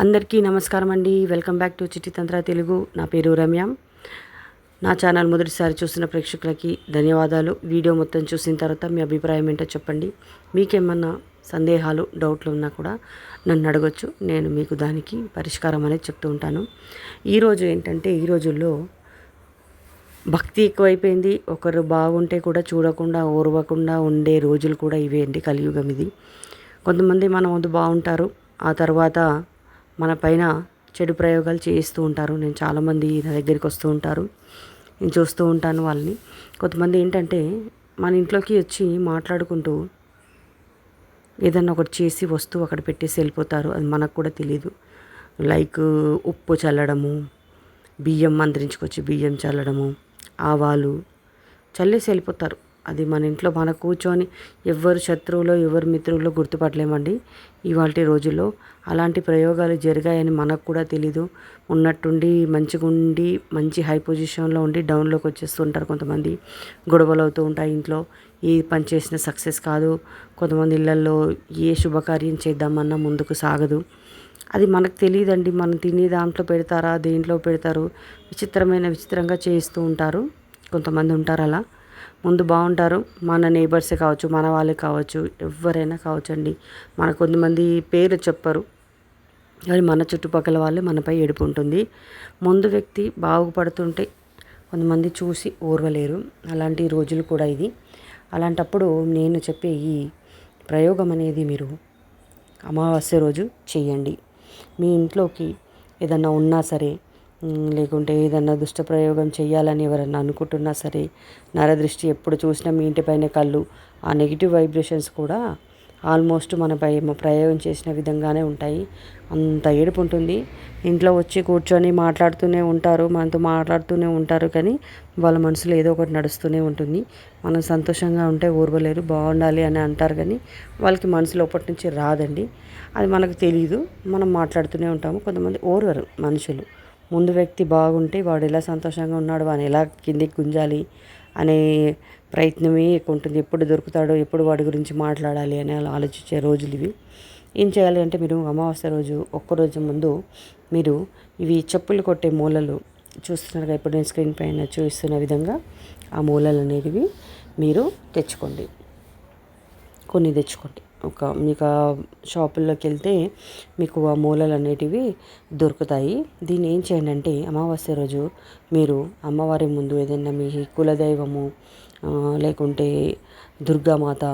అందరికీ నమస్కారం అండి. వెల్కమ్ బ్యాక్ టు చిట్టి తంత్ర తెలుగు. నా పేరు రమ్య. నా ఛానల్ మొదటిసారి చూసిన ప్రేక్షకులకి ధన్యవాదాలు. వీడియో మొత్తం చూసిన తర్వాత మీ అభిప్రాయం ఏంటో చెప్పండి. మీకేమన్నా సందేహాలు డౌట్లు ఉన్నా కూడా నన్ను అడగొచ్చు. నేను మీకు దానికి పరిష్కారం అనేది చెప్తూ ఉంటాను. ఈరోజు ఏంటంటే ఈ రోజుల్లో భక్తి ఎక్కువైపోయింది. ఒకరు బాగుంటే కూడా చూడకుండా ఓర్వకుండా ఉండే రోజులు కూడా ఇవే అండి కలియుగం ఇది. కొంతమంది మన ముందు బాగుంటారు. ఆ తర్వాత మన పైన చెడు ప్రయోగాలు చేయిస్తూ ఉంటారు. నేను చాలామంది నా దగ్గరికి వస్తూ ఉంటారు. నేను చూస్తూ ఉంటాను వాళ్ళని. కొంతమంది ఏంటంటే మన ఇంట్లోకి వచ్చి మాట్లాడుకుంటూ ఏదన్నా ఒకటి చేసి వస్తువు అక్కడ పెట్టేసి వెళ్ళిపోతారు. అది మనకు కూడా తెలియదు లైక్ ఉప్పు చల్లడము బియ్యం మంత్రించుకొచ్చి బియ్యం చల్లడము ఆవాలు చల్లేసి వెళ్ళిపోతారు. అది మన ఇంట్లో మన కూర్చొని ఎవరు శత్రువులో ఎవరు మిత్రుల్లో గుర్తుపట్టలేమండి ఇవాళ రోజుల్లో. అలాంటి ప్రయోగాలు జరిగాయని మనకు కూడా తెలీదు. ఉన్నట్టుండి మంచిగా ఉండి మంచి హై పొజిషన్లో ఉండి డౌన్లోకి వచ్చేస్తుంటారు కొంతమంది. గొడవలు అవుతూ ఉంటాయి ఇంట్లో. ఏ పని చేసిన సక్సెస్ కాదు. కొంతమంది ఇళ్ళల్లో ఏ శుభకార్యం చేద్దామన్నా ముందుకు సాగదు. అది మనకు తెలియదండి మనం తినే దాంట్లో పెడతారా దేంట్లో పెడతారు? విచిత్రమైన విచిత్రంగా చేస్తూ ఉంటారు. కొంతమంది ఉంటారు అలా. ముందు బాగుంటారు. మన నేబర్సే కావచ్చు మన వాళ్ళే కావచ్చు ఎవరైనా కావచ్చండి. మన కొంతమంది పేరు చెప్పరు. కానీ మన చుట్టుపక్కల వాళ్ళే మనపై ఏడుపు ఉంటుంది. ముందు వ్యక్తి బాగుపడుతుంటే కొంతమంది చూసి ఓర్వలేరు అలాంటి రోజులు కూడా ఇది. అలాంటప్పుడు నేను చెప్పే ఈ ప్రయోగం అనేది మీరు అమావాస్య రోజు చేయండి. మీ ఇంట్లోకి ఏదన్నా ఉన్నా సరే లేకుంటే ఏదన్నా దుష్ట ప్రయోగం చేయాలని ఎవరన్నా అనుకుంటున్నా సరే నరదృష్టి ఎప్పుడు చూసినా మీ ఇంటిపైన కళ్ళు. ఆ నెగిటివ్ వైబ్రేషన్స్ కూడా ఆల్మోస్ట్ మనపై ప్రయోగం చేసిన విధంగానే ఉంటాయి. అంత ఏడుపు ఉంటుంది. ఇంట్లో వచ్చి కూర్చొని మాట్లాడుతూనే ఉంటారు మనతో మాట్లాడుతూనే ఉంటారు కానీ వాళ్ళ మనసులో ఏదో ఒకటి నడుస్తూనే ఉంటుంది. మనం సంతోషంగా ఉంటే ఊరవలేరు బాగుండాలి అని అంటారు కానీ వాళ్ళకి మనసు లోపటి నుంచి రాదండి. అది మనకు తెలియదు మనం మాట్లాడుతూనే ఉంటాము. కొంతమంది ఓర్వరు మనుషులు. ముందు వ్యక్తి బాగుంటే వాడు ఎలా సంతోషంగా ఉన్నాడు వాడిని ఎలా కిందికి గుంజాలి అనే ప్రయత్నమే ఎక్కువ ఉంటుంది. ఎప్పుడు దొరుకుతాడో ఎప్పుడు వాడి గురించి మాట్లాడాలి అని అలా ఆలోచించే రోజులు ఇవి. ఏం చేయాలి అంటే మీరు అమావాస్య రోజు ఒక్కరోజు ముందు మీరు ఇవి చెప్పులు కొట్టే మూలలు చూస్తున్నారుగా. ఇప్పుడు నేను స్క్రీన్ పైన చూస్తున్న విధంగా ఆ మూలలు అనేవి మీరు తెచ్చుకోండి. కొన్ని తెచ్చుకోండి. ఒక మీకు ఆ షాపుల్లోకి వెళ్తే మీకు ఆ మూలలు అనేటివి దొరుకుతాయి. దీన్ని ఏం చేయండి అంటే అమావాస్య రోజు మీరు అమ్మవారి ముందు ఏదైనా మీ కులదైవము లేకుంటే దుర్గామాత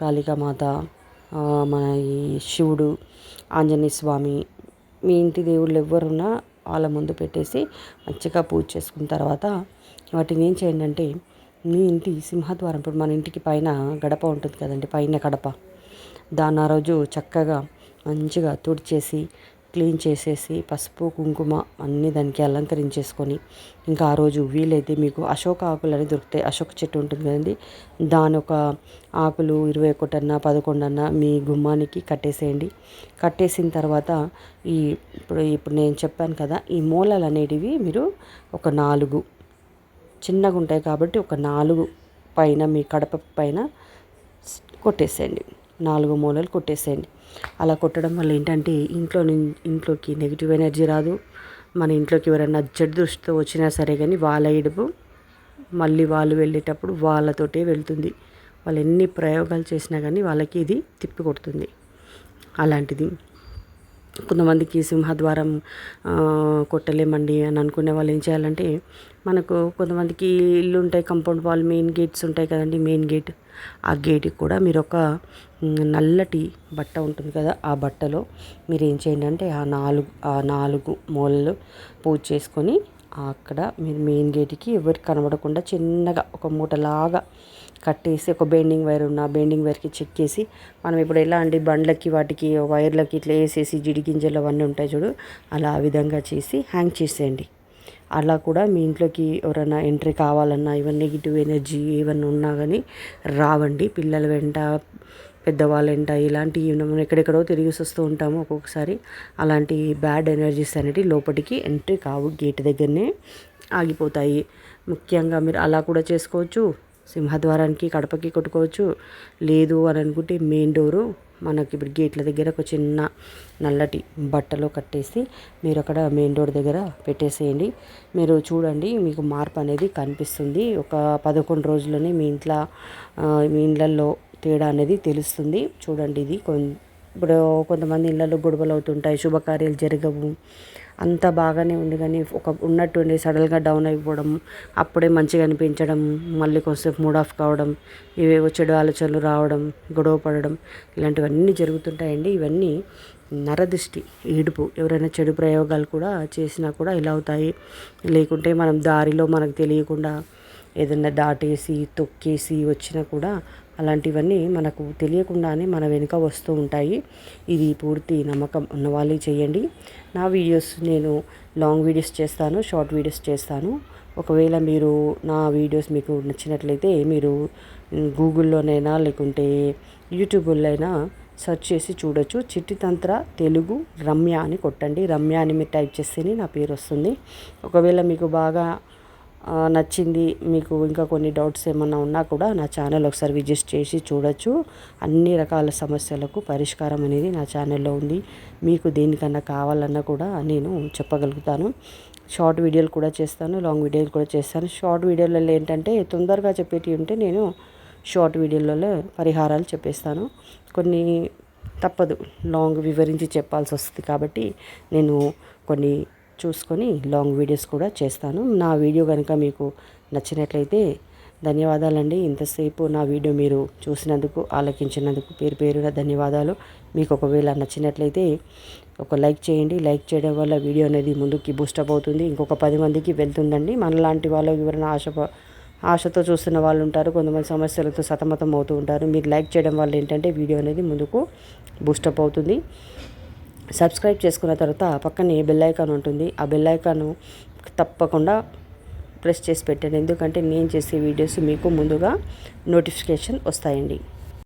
కాళికామాత మన ఈ శివుడు ఆంజనేయ స్వామి మీ ఇంటి దేవుళ్ళు ఎవరున్నా వాళ్ళ ముందు పెట్టేసి మంచిగా పూజ చేసుకున్న తర్వాత వాటిని ఏం చేయండి అంటే మీ ఇంటి సింహద్వారం ఇప్పుడు మన ఇంటికి పైన గడప ఉంటుంది కదండి పైన గడప. దాన్ని ఆ రోజు చక్కగా మంచిగా తుడిచేసి క్లీన్ చేసేసి పసుపు కుంకుమ అన్నీ దానికి అలంకరించేసుకొని ఇంకా ఆ రోజు వీలైతే మీకు అశోక ఆకులు అని దొరుకుతాయి. అశోక చెట్టు ఉంటుంది కదండి. దాని ఒక ఆకులు ఇరవై ఒకటన్నా పదకొండన్నా మీ గుమ్మానికి కట్టేసేయండి. కట్టేసిన తర్వాత ఈ ఇప్పుడు ఇప్పుడు నేను చెప్పాను కదా ఈ మూలలు అనేటివి మీరు ఒక నాలుగు చిన్నగా ఉంటాయి కాబట్టి ఒక నాలుగు పైన మీ కడప పైన కొట్టేసేయండి. నాలుగు మూలలు కొట్టేసేయండి. అలా కొట్టడం వల్ల ఏంటంటే ఇంట్లో ఇంట్లోకి నెగిటివ్ ఎనర్జీ రాదు. మన ఇంట్లోకి ఎవరైనా చెడు దృష్టితో వచ్చినా సరే కానీ వాళ్ళ ఇడుపు మళ్ళీ వాళ్ళు వెళ్ళేటప్పుడు వాళ్ళతోటే వెళ్తుంది. వాళ్ళు ఎన్ని ప్రయోగాలు చేసినా కానీ వాళ్ళకి ఇది తిప్పి కొడుతుంది. అలాంటిది కొంతమందికి సింహద్వారం కొట్టలేమండి అని అనుకునే వాళ్ళు ఏం చేయాలంటే మనకు కొంతమందికి ఇల్లు ఉంటాయి కంపౌండ్ వాల్ మెయిన్ గేట్స్ ఉంటాయి కదండి మెయిన్ గేట్ ఆ గేట్కి కూడా మీరు ఒక నల్లటి బట్ట ఉంటుంది కదా ఆ బట్టలో మీరు ఏం చేయండి అంటే ఆ నాలుగు ఆ నాలుగు మూలలు పూజ చేసుకొని అక్కడ మీరు మెయిన్ గేట్కి ఎవరికి కనబడకుండా చిన్నగా ఒక మూటలాగా కట్టేసి ఒక బెండింగ్ వైర్ ఉన్న బెండింగ్ వైర్కి చెక్కేసి మనం ఇప్పుడు ఎలా అండి బండ్లకి వాటికి వైర్లకి ఇట్లా వేసేసి జిడి గింజలు అవన్నీ ఉంటాయి చూడు అలా ఆ విధంగా చేసి హ్యాంగ్ చేసేయండి. అలా కూడా మీ ఇంట్లోకి ఎవరైనా ఎంట్రీ కావాలన్నా ఇవన్నీ నెగిటివ్ ఎనర్జీ ఏమన్నా ఉన్నా కానీ రావండి. పిల్లల వెంట పెద్దవాళ్ళ వెంట మనం ఎక్కడెక్కడో తిరిగి వస్తూ ఉంటాము ఒక్కొక్కసారి. అలాంటి బ్యాడ్ ఎనర్జీస్ అనేవి లోపలికి ఎంట్రీ కావు గేట్ దగ్గరనే ఆగిపోతాయి. ముఖ్యంగా మీరు అలా కూడా చేసుకోవచ్చు. సింహద్వారానికి కడపకి కొట్టుకోవచ్చు. లేదు అని అనుకుంటే మెయిన్ డోరు మనకి ఇప్పుడు గేట్ల దగ్గర ఒక చిన్న నల్లటి బట్టలో కట్టేసి మీరు అక్కడ మెయిన్ డోర్ దగ్గర పెట్టేసేయండి. మీరు చూడండి మీకు మార్పు అనేది కనిపిస్తుంది. ఒక పదకొండు రోజుల్లోనే మీ ఇంట్లో మీ ఇళ్ళల్లో తేడా అనేది తెలుస్తుంది. చూడండి ఇది కొం ఇప్పుడు కొంతమంది ఇళ్ళల్లో గొడవలు అవుతుంటాయి శుభకార్యాలు జరగవు. అంతా బాగానే ఉంది కానీ ఒక ఉన్నట్టుండి సడన్గా డౌన్ అయిపోవడం అప్పుడే మంచిగా అనిపించడం మళ్ళీ కొంచెంసేపు మూడ్ ఆఫ్ కావడం ఇవేవో చెడు ఆలోచనలు రావడం గొడవ పడడం ఇలాంటివన్నీ జరుగుతుంటాయండి. ఇవన్నీ నరదృష్టి ఏడుపు ఎవరైనా చెడు ప్రయోగాలు కూడా చేసినా కూడా ఇలా అవుతాయి. లేకుంటే మనం దారిలో మనకు తెలియకుండా ఏదైనా దాటేసి తొక్కేసి వచ్చినా కూడా అలాంటివన్నీ మనకు తెలియకుండానే మన వెనుక వస్తూ ఉంటాయి. ఇది పూర్తి నమ్మకం ఉన్నవాళ్ళే చేయండి. నా వీడియోస్ నేను లాంగ్ వీడియోస్ చేస్తాను షార్ట్ వీడియోస్ చేస్తాను. ఒకవేళ మీరు నా వీడియోస్ మీకు నచ్చినట్లయితే మీరు గూగుల్లోనైనా లేకుంటే యూట్యూబ్లో అయినా సెర్చ్ చేసి చూడొచ్చు. చిట్టితంత్ర తెలుగు రమ్య అని కొట్టండి. రమ్య అని మీరు టైప్ చేస్తేనే నా పేరు వస్తుంది. ఒకవేళ మీకు బాగా నచ్చింది. మీకు ఇంకా కొన్ని డౌట్స్ ఏమన్నా ఉన్నా కూడా నా ఛానల్ ఒకసారి విజిట్ చేసి చూడొచ్చు. అన్ని రకాల సమస్యలకు పరిష్కారం అనేది నా ఛానల్లో ఉంది. మీకు దేనికన్నా కావాలన్నా కూడా నేను చెప్పగలుగుతాను. షార్ట్ వీడియోలు కూడా చేస్తాను లాంగ్ వీడియోలు కూడా చేస్తాను. షార్ట్ వీడియోలలో ఏంటంటే తొందరగా చెప్పేటి ఉంటే నేను షార్ట్ వీడియోలలో పరిహారాలు చెప్పేస్తాను. కొన్ని తప్పదు లాంగ్ వివరించి చెప్పాల్సి వస్తుంది కాబట్టి నేను కొన్ని చూసుకొని లాంగ్ వీడియోస్ కూడా చేస్తాను. నా వీడియో కనుక మీకు నచ్చినట్లయితే ధన్యవాదాలండి. ఇంతసేపు నా వీడియో మీరు చూసినందుకు ఆలకించినందుకు పేరు పేరున ధన్యవాదాలు. మీకు ఒకవేళ నచ్చినట్లయితే ఒక లైక్ చేయండి. లైక్ చేయడం వల్ల వీడియో అనేది ముందుకి బూస్టప్ అవుతుంది. ఇంకొక పది మందికి వెళ్తుందండి. మనలాంటి వాళ్ళు ఎవరైనా ఆశ ఆశతో చూస్తున్న వాళ్ళు ఉంటారు. కొంతమంది సమస్యలతో సతమతం అవుతూ ఉంటారు. మీరు లైక్ చేయడం వల్ల ఏంటంటే వీడియో అనేది ముందుకు బూస్టప్ అవుతుంది. సబ్స్క్రైబ్ చేసుకున్న తర్వాత పక్కనే బెల్ ఐకాన్ ఉంటుంది. ఆ బెల్ ఐకాన్ తప్పకుండా ప్రెస్ చేసి పెట్టండి. ఎందుకంటే నేను చేసే వీడియోస్ మీకు ముందుగా నోటిఫికేషన్ వస్తాయండి.